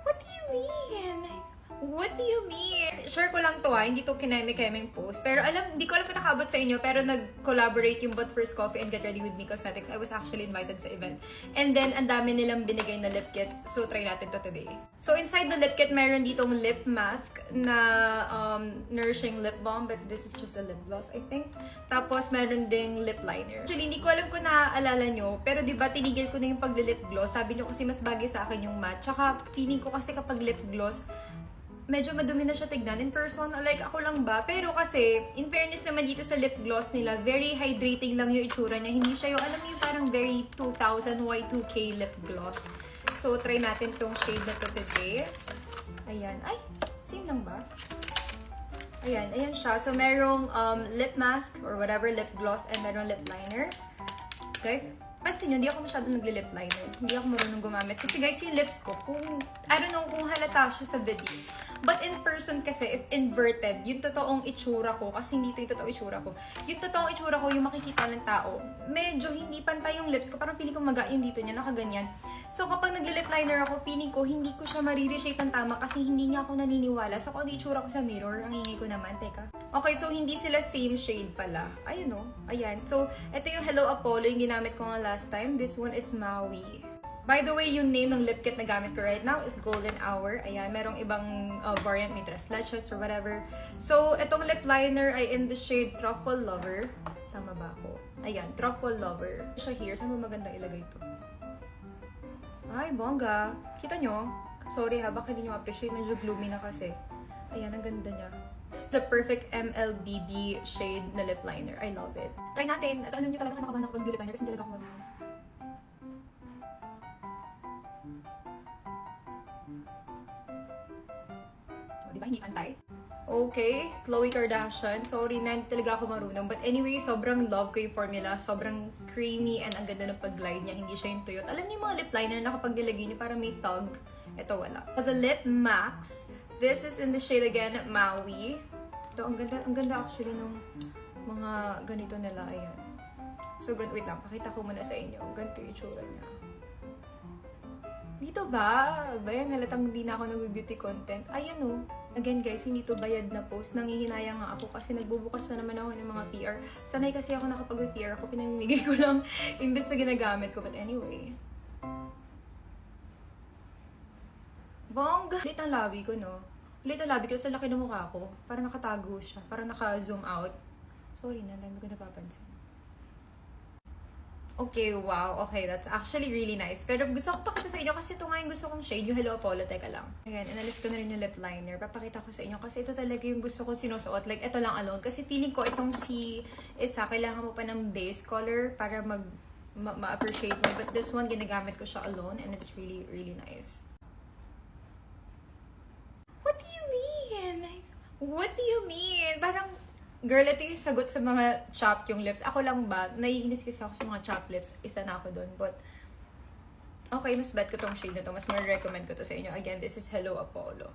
What do you mean? What do you mean? Share ko lang to ah, hindi to kineme-kemeng post. Pero alam, hindi ko alam kung nakaabot sa inyo, pero nag-collaborate yung But First Coffee and Get Ready With Me Cosmetics. I was actually invited sa event. And then, ang dami nilang binigay na lip kits. So, try natin to today. So, inside the lip kit, meron ditong lip mask na um, nourishing lip balm. But this is just a lip gloss, I think. Tapos, meron ding lip liner. Actually, hindi ko alam kung naaalala nyo, pero di ba tinigil ko na yung pag-lip gloss. Sabi nyo kasi mas bagay sa akin yung matte. Tsaka, feeling ko kasi kapag lip gloss, medyo madumi na siya tignan in person. Like, ako lang ba? Pero kasi, in fairness naman dito sa lip gloss nila, very hydrating lang yung itsura niya. Hindi siya yung, alam mo yung parang very 2000 Y2K lip gloss. So, try natin tong shade na to today. Ayan. Ay, same lang ba? Ayan, ayan siya. So, merong um, lip mask or whatever, lip gloss, and merong lip liner. Guys, pansin nyo, hindi ako masyado nagli-lip liner. Hindi ako marunong gumamit. Kasi guys, yung lips ko, kung, I don't know kung halata siya sa videos. But in person kasi, if inverted, yung totoong itsura ko, kasi hindi ito yung totoong itsura ko, yung totoong itsura ko, yung makikita ng tao, medyo hindi pantay yung lips ko. Parang feeling ko maga yung dito niya, nakaganyan. So kapag nagli-lip liner ako, feeling ko, hindi ko siya marireshape ng tama kasi hindi nga ako naniniwala. So kung ano itsura ko sa mirror, ang ingay ko naman, teka. Okay, so hindi sila same shade pala. Ayun o, ayan. So, ito yung Hello Apollo, yung ginamit ko nga last time. This one is Maui. By the way, yung name ng lip kit na gamit ko right now is Golden Hour. Ayan, merong ibang uh, variant, may tres leches or whatever. So, itong lip liner ay in the shade Truffle Lover. Tama ba ako? Ayan, Truffle Lover. Siya here. Saan mo maganda ilagay to? Ay, bongga. Kita nyo? Sorry ha, baka hindi nyo appreciate. Medyo gloomy na kasi. Ayan, ang ganda niya. This is the perfect MLBB shade na lip liner. I love it. Try natin. At alam nyo talaga kinakabahan ako pag lip liner kasi talaga ako marunong. O, di ba? Hindi pantay. Okay, Khloe Kardashian. Sorry na, talaga ako marunong. But anyway, sobrang love ko yung formula. Sobrang creamy and ang ganda ng pag-glide niya. Hindi siya yung tuyot. Alam niyo yung mga lip liner na kapag nilagay niyo para may tug. Ito wala. For the Lip Max, this is in the shade again, Maui. Ito, ang ganda, ang ganda actually nung mga ganito nila. Ayan. So, good. Wait lang. Pakita ko muna sa inyo. Ganito yung itsura niya. Dito ba? Bayan, halatang hindi na ako nag-beauty content. Ayan o. Again guys, hindi to bayad na post. Nangihinayang nga ako kasi nagbubukas na naman ako ng mga PR. Sanay kasi ako nakapag-PR ako. Pinamimigay ko lang imbes na ginagamit ko. But anyway. Bongga! Ulit ang labi ko, no? Ulit ang labi ko sa laki ng mukha ko. Para nakatago siya. Para naka-zoom out. Sorry na, dami ko napapansin. Okay, wow. Okay, that's actually really nice. Pero gusto ko pakita sa inyo kasi ito nga yung gusto kong shade, yung Hello Apollo. Teka lang. Ayan, inalis ko na rin yung lip liner. Papakita ko sa inyo kasi ito talaga yung gusto ko sinusuot. Like, ito lang alone. Kasi feeling ko itong si Isa, kailangan mo pa ng base color para mag ma- ma-appreciate mo. But this one, ginagamit ko siya alone and it's really, really nice. What do you mean? Like, what do you mean? Parang, girl, ito yung sagot sa mga chopped yung lips. Ako lang ba? Naiinis kasi ako sa mga chopped lips. Isa na ako doon. But, okay, mas bet ko tong shade na to. Mas ma-recommend ko to sa inyo. Again, this is Hello Apollo.